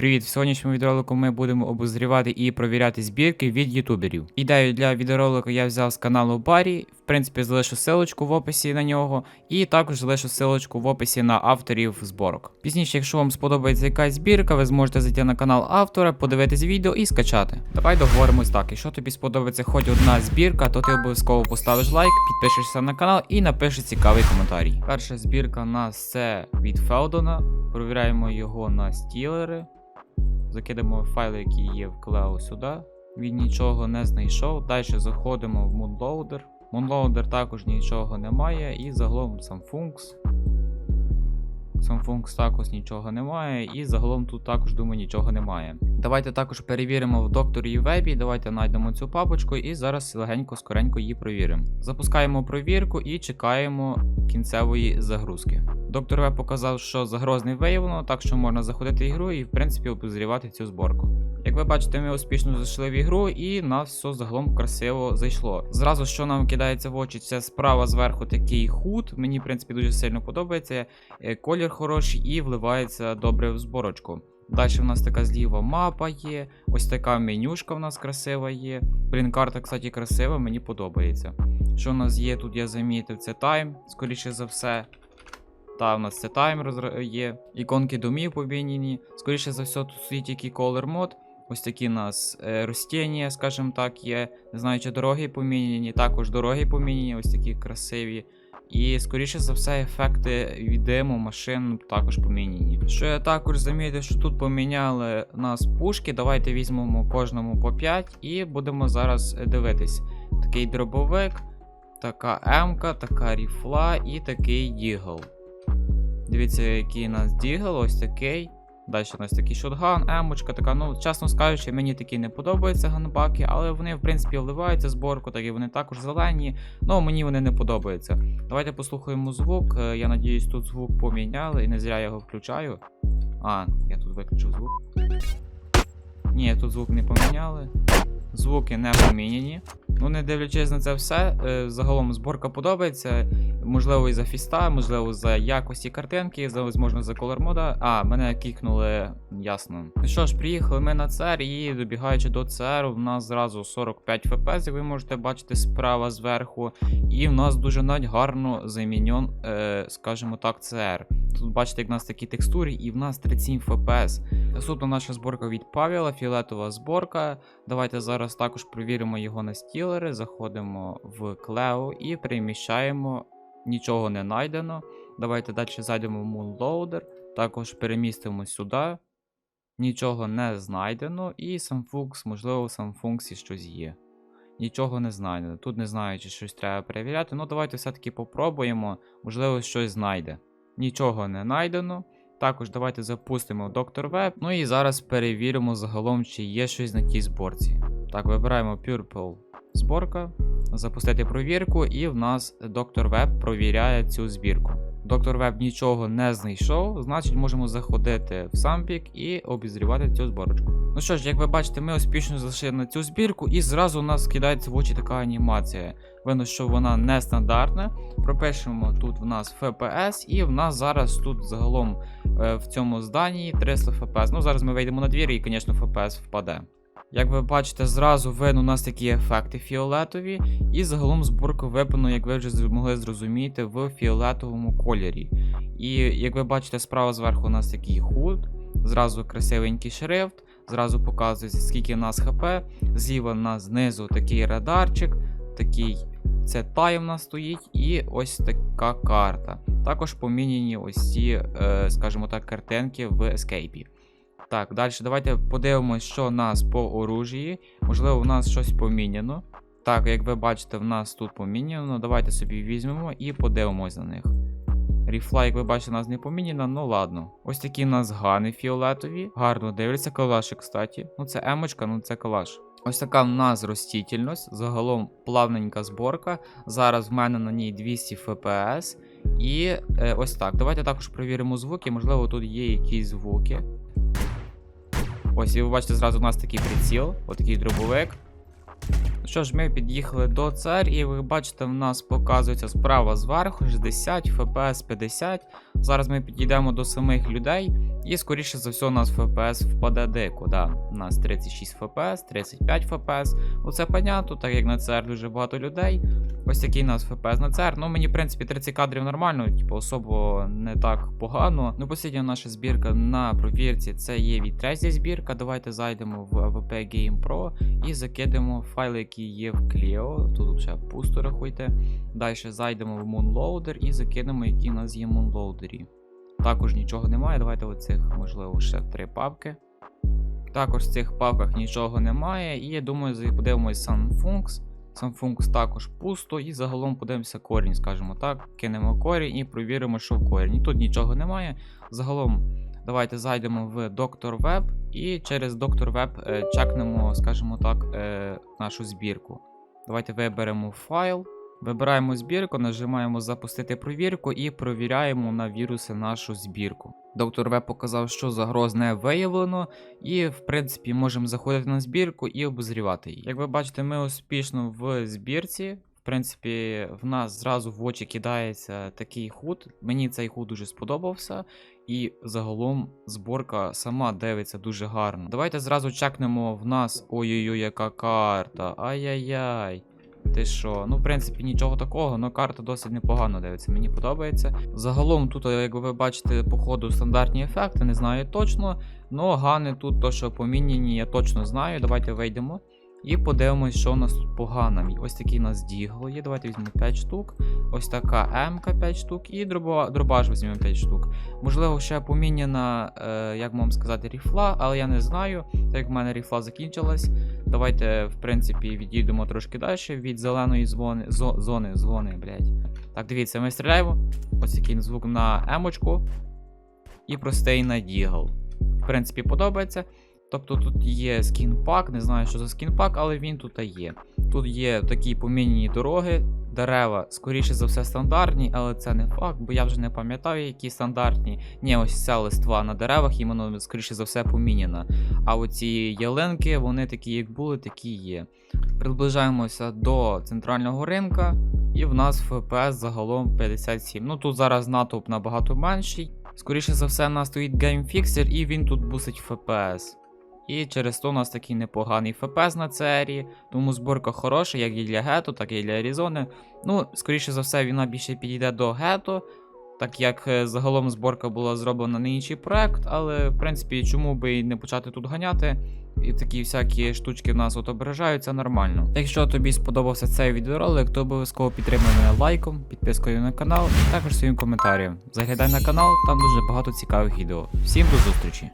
Привіт! В сьогоднішньому відеоролику ми будемо обозрівати і провіряти збірки від ютуберів. Ідею для відеоролику я взяв з каналу Барі. В принципі, залишу силочку в описі на нього, і також залишу силочку в описі на авторів зборок. Пізніше, якщо вам сподобається якась збірка, ви зможете зайти на канал автора, подивитись відео і скачати. Давай договоримось так. Якщо тобі сподобається хоч одна збірка, то ти обов'язково поставиш лайк, підпишешся на канал і напишеш цікавий коментарій. Перша збірка у нас це від Фелдона. Провіряємо його на стілери. Закидаємо файли, які є в Cleo сюди. Він нічого не знайшов. Далі заходимо в Moonloader. Moonloader також нічого немає. І загалом Samfunks. Samfunks також нічого немає. І загалом тут також, думаю, нічого немає. Давайте також перевіримо в докторі Вебі. Давайте знайдемо цю папочку і зараз легенько, скоренько її провіримо. Запускаємо провірку і чекаємо кінцевої загрузки. Доктор Веб показав, що загроз не виявлено, так що можна заходити в ігру і в принципі обозрівати цю зборку. Як ви бачите, ми успішно зайшли в ігру і нас все загалом красиво зайшло. Зразу, що нам кидається в очі, це справа зверху такий худ. Мені, в принципі, дуже сильно подобається. Е, Колір хороший і вливається добре в зборочку. Далі в нас така зліва мапа є, ось така менюшка в нас красива є. Блін, карта, кстати, красива, мені подобається. Що в нас є тут, я замітив, це тайм, скоріше за все. Та, у нас це тайм є. Іконки домів поміняні. Скоріше за все, тут стоїть тільки колор мод. Ось такі у нас е, ростіння, скажімо так, є. Не знаю, чи дороги поміняні, також дороги поміняні, ось такі красиві. І, скоріше за все, ефекти від диму машин також поміняні. Що я також замітив, що тут поміняли нас пушки. Давайте візьмемо кожному по 5 і будемо зараз дивитись. Такий дробовик, така М-ка, така ріфла і такий дігл. Дивіться, який у нас дігл, ось такий. Далі у нас такий шотган, емочка така. Ну, чесно скажучи, мені такі не подобаються ганбаки, але вони, в принципі, вливаються зборку, так і вони також зелені. Ну, мені вони не подобаються. Давайте послухаємо звук. Е, Я надіюсь, тут звук поміняли і не зря я його включаю. А, я тут виключив звук. Ні, тут звук не поміняли. Звуки не поміняні. Ну, не дивлячись на це все, е, загалом зборка подобається. Можливо, і за фіста, можливо, за якості картинки, за, можна за колор мода. А, мене кікнули, ясно. Ну що ж, приїхали ми на ЦР і добігаючи до ЦР, в нас зразу 45 FPS, як ви можете бачити справа зверху. І в нас дуже навіть гарно заміньон, е, скажімо так, ЦР. Тут бачите, як в нас такі текстури, і в нас 37 FPS. Наступна наша зборка від Павіла, фіолетова зборка. Давайте зараз також провіримо його на стілери. Заходимо в Cleo і переміщаємо. Нічого не знайдено. Давайте далі зайдемо в Moonloader. Також перемістимо сюди. Нічого не знайдено. І Samfunks, можливо, в Samfunks щось є. Нічого не знайдено. Тут не знаю, чи щось треба перевіряти. Ну, давайте все-таки попробуємо. Можливо, щось знайде. Нічого не знайдено. Також давайте запустимо Доктор Web. Ну і зараз перевіримо загалом, чи є щось на тій зборці. Так, вибираємо Purple зборка, запустити провірку, і в нас Доктор Web провіряє цю збірку. Доктор Web нічого не знайшов, значить можемо заходити в сампік і обізрівати цю зборочку. Ну що ж, як ви бачите, ми успішно зайшли на цю збірку, і зразу у нас кидається в очі така анімація. Видно, що вона нестандартна. Пропишемо тут в нас FPS, і в нас зараз тут загалом е, в цьому зданні 300 FPS. Ну, зараз ми вийдемо на двір і, звісно, FPS впаде. Як ви бачите, зразу видно у нас такі ефекти фіолетові, і загалом зборка випано, як ви вже змогли зрозуміти, в фіолетовому кольорі. І як ви бачите, справа зверху у нас такий худ, зразу красивенький шрифт, зразу показується, скільки у нас ХП, зліва у нас знизу такий радарчик, такий це тайм у нас стоїть, і ось така карта. Також поміняні ось ці, е, скажімо так, картинки в ескейпі. Так, далі давайте подивимось, що у нас по оружії. Можливо, у нас щось поміняно. Так, як ви бачите, в нас тут поміняно. Давайте собі візьмемо і подивимось на них. Ріфла, як ви бачите, у нас не поміняно, ну ладно. Ось такі у нас гани фіолетові. Гарно дивляться калаші, кстати. Ну це емочка, ну це калаш. Ось така в нас ростітельність, загалом плавненька зборка. Зараз в мене на ній 200 FPS. І е, ось так. Давайте також перевіримо звуки. Можливо, тут є якісь звуки. Ось, і ви бачите, зразу у нас такий приціл, отакий дробовик. Що ж, ми під'їхали до ЦР, і ви бачите, в нас показується справа зверху 60, FPS 50. Зараз ми підійдемо до самих людей, і скоріше за все, у нас FPS впаде дико. Да. У нас 36 FPS, 35 FPS. Ну це понятно, так як на ЦР дуже багато людей. Ось такий у нас FPS на ЦР. Ну мені, в принципі, 30 кадрів нормально, типу, особо не так погано. Ну, послідня наша збірка на провірці це є від третя збірка. Давайте зайдемо в AWP Game Pro і закидемо файли, які є в Clio. Тут вже пусто рахуйте. Далі зайдемо в Moonloader і закинемо, які у нас є в Moonloader. Також нічого немає. Давайте оцих, можливо, ще три папки. Також в цих папках нічого немає. І я думаю, подивимось SunFunks. SunFunks також пусто, і загалом подивимося корінь, скажімо так. Кинемо корінь і провіримо, що в корінь. Тут нічого немає. Загалом, давайте зайдемо в Доктор Web і через Доктор Web е, чекнемо, скажімо так, е, нашу збірку. Давайте виберемо файл. Вибираємо збірку, нажимаємо запустити провірку і провіряємо на віруси нашу збірку. Доктор В показав, що загроз не виявлено, і в принципі можемо заходити на збірку і обозрівати її. Як ви бачите, ми успішно в збірці. В принципі, в нас зразу в очі кидається такий худ. Мені цей худ дуже сподобався, і загалом зборка сама дивиться дуже гарно. Давайте зразу чекнемо в нас. Ой-ой-ой, яка карта. Ай-яй-яй. Ти що? Ну, в принципі, нічого такого, але карта досить непогано дивиться, мені подобається. Загалом, тут, як ви бачите, по ходу стандартні ефекти, не знаю точно. Но гани тут, то, що поміняні, я точно знаю. Давайте вийдемо і подивимось, що у нас тут погано. Ось такий у нас дігло є. Давайте візьмемо 5 штук. Ось така МК 5 штук і дроба- дробаш візьмемо 5 штук. Можливо, ще поміняна, е, як вам сказати, ріфла, але я не знаю, так як в мене ріфла закінчилась. Давайте, в принципі, відійдемо трошки далі від зеленої зони, зо, зони, зони, блядь. Так, дивіться, ми стріляємо. Ось який звук на емочку. І простий на дігл. В принципі, подобається. Тобто тут є скінпак, не знаю, що за скінпак, але він тут є. Тут є такі помінені дороги, дерева, скоріше за все, стандартні, але це не факт, бо я вже не пам'ятаю, які стандартні. Ні, ось ця листва на деревах, іменно, скоріше за все, поміняна. А оці ялинки, вони такі, як були, такі є. Приближаємося до центрального ринка, і в нас FPS загалом 57. Ну тут зараз натовп набагато менший. Скоріше за все, у нас стоїть геймфіксер, і він тут бусить FPS. І через то у нас такий непоганий FPS на цері, тому зборка хороша, як і для гетто, так і для Аризони. Ну, скоріше за все, вона більше підійде до гетто, так як е, загалом зборка була зроблена на інший проект, але в принципі, чому би і не почати тут ганяти? І такі всякі штучки в нас отображаються нормально. Якщо тобі сподобався цей відеоролик, то обов'язково підтримай мене лайком, підпискою на канал і також своїм коментарем. Заглядай на канал, там дуже багато цікавих відео. Всім до зустрічі!